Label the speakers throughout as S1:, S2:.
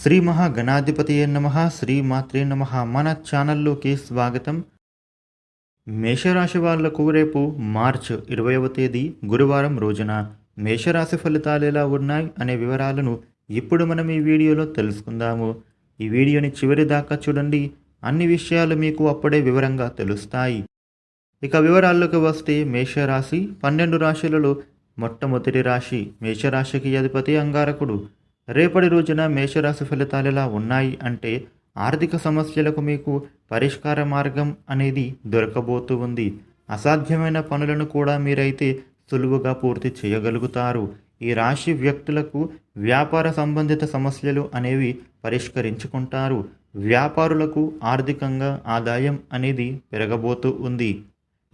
S1: శ్రీ మహాగణాధిపతి నమ శ్రీ మాత్రే నమ. మన ఛానల్లోకి స్వాగతం. మేషరాశి వాళ్ళకు రేపు మార్చ్ ఇరవైవ తేదీ గురువారం రోజున మేషరాశి ఫలితాలు ఎలా ఉన్నాయి అనే వివరాలను ఇప్పుడు మనం ఈ వీడియోలో తెలుసుకుందాము. ఈ వీడియోని చివరి దాకా చూడండి. అన్ని విషయాలు మీకు అప్పుడే వివరంగా తెలుస్తాయి. ఇక వివరాల్లోకి వస్తే మేషరాశి పన్నెండు రాశులలో మొట్టమొదటి రాశి మేషరాశికి అధిపతి అంగారకుడు. రేపటి రోజున మేషరాశి ఫలితాలు ఎలా ఉన్నాయి అంటే ఆర్థిక సమస్యలకు మీకు పరిష్కార మార్గం అనేది దొరకబోతూ ఉంది. అసాధ్యమైన పనులను కూడా మీరైతే సులువుగా పూర్తి చేయగలుగుతారు. ఈ రాశి వ్యక్తులకు వ్యాపార సంబంధిత సమస్యలు అనేవి పరిష్కరించుకుంటారు. వ్యాపారులకు ఆర్థికంగా ఆదాయం అనేది పెరగబోతూ ఉంది.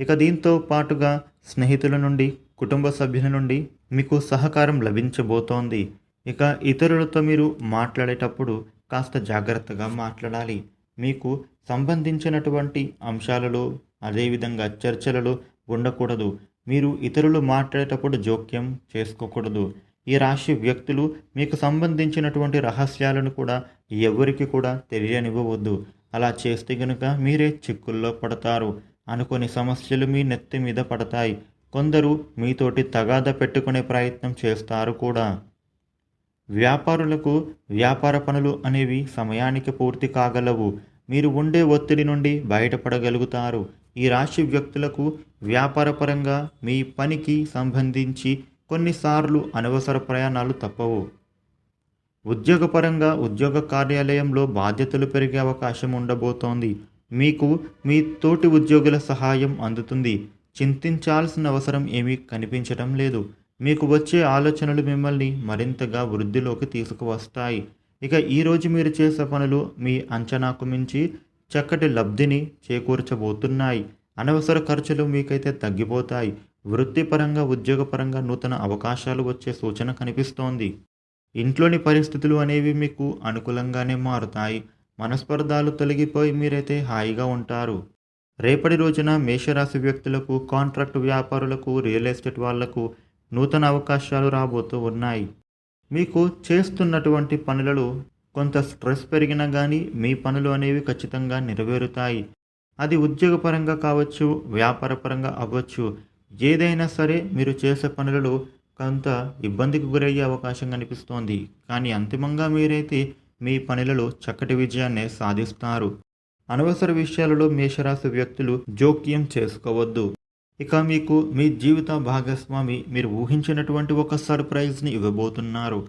S1: ఇక దీంతో పాటుగా స్నేహితుల నుండి కుటుంబ సభ్యుల నుండి మీకు సహకారం లభించబోతోంది. ఇక ఇతరులతో మీరు మాట్లాడేటప్పుడు కాస్త జాగ్రత్తగా మాట్లాడాలి. మీకు సంబంధించినటువంటి అంశాలలో అదేవిధంగా చర్చలలో ఉండకూడదు. మీరు ఇతరులు మాట్లాడేటప్పుడు జోక్యం చేసుకోకూడదు. ఈ రాశి వ్యక్తులు మీకు సంబంధించినటువంటి రహస్యాలను కూడా ఎవరికి కూడా తెలియనివ్వవద్దు. అలా చేస్తే గనుక మీరే చిక్కుల్లో పడతారు. అనుకొని సమస్యలు మీ నెత్తి మీద పడతాయి. కొందరు మీతోటి తగాద పెట్టుకునే ప్రయత్నం చేస్తారు కూడా. వ్యాపారులకు వ్యాపార పనులు అనేవి సమయానికి పూర్తి కాగలవు. మీరు ఉండే ఒత్తిడి నుండి బయటపడగలుగుతారు. ఈ రాశి వ్యక్తులకు వ్యాపారపరంగా మీ పనికి సంబంధించి కొన్నిసార్లు అనవసర ప్రయాణాలు తప్పవు. ఉద్యోగపరంగా ఉద్యోగ కార్యాలయంలో బాధ్యతలు పెరిగే అవకాశం ఉండబోతోంది. మీకు మీ తోటి ఉద్యోగుల సహాయం అందుతుంది. చింతించాల్సిన అవసరం ఏమీ కనిపించడం లేదు. మీకు వచ్చే ఆలోచనలు మిమ్మల్ని మరింతగా వృద్ధిలోకి తీసుకువస్తాయి. ఇక ఈరోజు మీరు చేసే పనులు మీ అంచనాకు మించి చక్కటి లబ్ధిని చేకూర్చబోతున్నాయి. అనవసర ఖర్చులు మీకైతే తగ్గిపోతాయి. వృత్తిపరంగా ఉద్యోగపరంగా నూతన అవకాశాలు వచ్చే సూచన కనిపిస్తోంది. ఇంట్లోని పరిస్థితులు అనేవి మీకు అనుకూలంగానే మారుతాయి. మనస్పర్ధాలు తొలగిపోయి మీరైతే హాయిగా ఉంటారు. రేపటి రోజున మేషరాశి వ్యక్తులకు కాంట్రాక్ట్ వ్యాపారులకు రియల్ ఎస్టేట్ వాళ్ళకు నూతన అవకాశాలు రాబోతూ ఉన్నాయి. మీకు చేస్తున్నటువంటి పనులలో కొంత స్ట్రెస్ పెరిగినా కానీ మీ పనులు అనేవి ఖచ్చితంగా నెరవేరుతాయి. అది ఉద్యోగపరంగా కావచ్చు వ్యాపారపరంగా అవ్వచ్చు. ఏదైనా సరే మీరు చేసే పనులలో కొంత ఇబ్బందికి గురయ్యే అవకాశం కనిపిస్తోంది. కానీ అంతిమంగా మీరైతే మీ పనులలో చక్కటి విజయాన్ని సాధిస్తారు. అనవసర విషయాలలో మేషరాశి వ్యక్తులు జోక్యం చేసుకోవద్దు. ఇక మీకు మీ జీవిత భాగస్వామి మీరు ఊహించినటువంటి ఒక సర్ప్రైజ్ని ఇవ్వబోతున్నారు.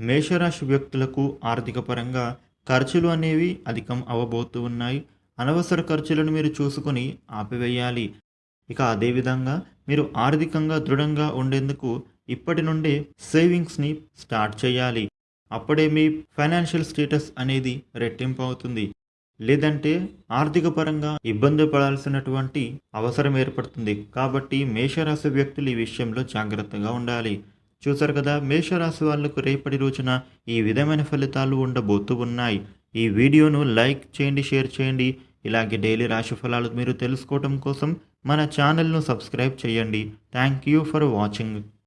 S1: మేషరాశి వ్యక్తులకు ఆర్థిక పరంగా ఖర్చులు అనేవి అధికం అవ్వబోతూ ఉన్నాయి. అనవసర ఖర్చులను మీరు చూసుకొని ఆపివేయాలి. ఇక అదేవిధంగా మీరు ఆర్థికంగా దృఢంగా ఉండేందుకు ఇప్పటి నుండే సేవింగ్స్ని స్టార్ట్ చేయాలి. అప్పుడే మీ ఫైనాన్షియల్ స్టేటస్ అనేది రెట్టింపు అవుతుంది. లేదంటే ఆర్థిక పరంగా ఇబ్బంది పడాల్సినటువంటి అవసరం ఏర్పడుతుంది. కాబట్టి మేషరాశి వ్యక్తులు ఈ విషయంలో జాగ్రత్తగా ఉండాలి. చూసారు కదా మేషరాశి వాళ్ళకు రేపటి రోజున ఈ విధమైన ఫలితాలు ఉండబోతూ ఉన్నాయి. ఈ వీడియోను లైక్ చేయండి షేర్ చేయండి. ఇలాగే డైలీ రాశి ఫలాలు మీరు తెలుసుకోవడం కోసం మన ఛానల్ను సబ్స్క్రైబ్ చేయండి. Thank you for watching.